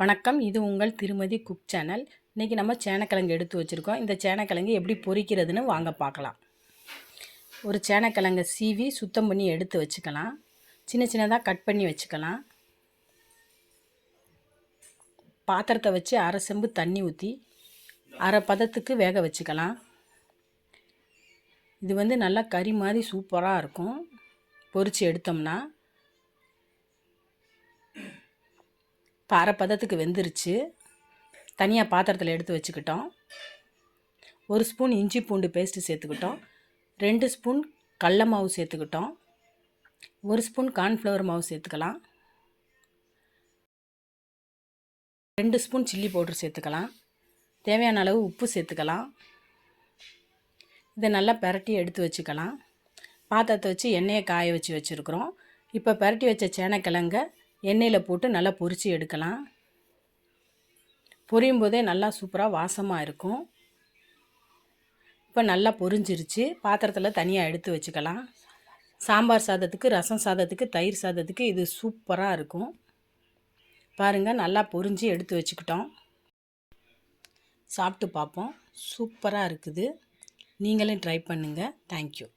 வணக்கம். இது உங்கள் திருமதி குக் சேனல். இன்றைக்கி நம்ம சேனக்கிழங்கு எடுத்து வச்சுருக்கோம். இந்த சேனக்கிழங்கு எப்படி பொரிக்கிறதுன்னு வாங்க பார்க்கலாம். ஒரு சேனக்கிழங்கை சீவி சுத்தம் பண்ணி எடுத்து வச்சுக்கலாம். சின்ன சின்னதாக கட் பண்ணி வச்சுக்கலாம். பாத்திரத்தை வச்சு அரை செம்பு தண்ணி ஊற்றி அரை பதத்துக்கு வேக வச்சுக்கலாம். இது வந்து நல்லா கறி மாதிரி சூப்பராக இருக்கும். பொரித்து எடுத்தோம்னா இப்போ அரை பதத்துக்கு வெந்துருச்சு. தனியாக பாத்திரத்தில் எடுத்து வச்சுக்கிட்டோம். ஒரு ஸ்பூன் இஞ்சி பூண்டு பேஸ்ட்டு சேர்த்துக்கிட்டோம். ரெண்டு ஸ்பூன் கடல மாவு சேர்த்துக்கிட்டோம். ஒரு ஸ்பூன் கார்ன்ஃப்ளவர் மாவு சேர்த்துக்கலாம். ரெண்டு ஸ்பூன் சில்லி பவுடர் சேர்த்துக்கலாம். தேவையான அளவு உப்பு சேர்த்துக்கலாம். இதை நல்லா பரட்டி எடுத்து வச்சுக்கலாம். பாத்திரத்தை வச்சு எண்ணெயை காய வச்சு வச்சுருக்குறோம். இப்போ பரட்டி வச்ச சேனக்கிழங்க எண்ணெயில் போட்டு நல்லா பொரித்து எடுக்கலாம். பொரியும் போதே நல்லா சூப்பராக வாசமாக இருக்கும். இப்போ நல்லா பொரிஞ்சிருச்சு. பாத்திரத்தில் தனியாக எடுத்து வச்சுக்கலாம். சாம்பார் சாதத்துக்கு ரசம் சாதத்துக்கு தயிர் சாதத்துக்கு இது சூப்பராக இருக்கும். பாருங்கள் நல்லா பொரிஞ்சு எடுத்து வச்சுக்கிட்டோம். சாப்பிட்டு பார்ப்போம். சூப்பராக இருக்குது. நீங்களும் ட்ரை பண்ணுங்கள் தேங்க்யூ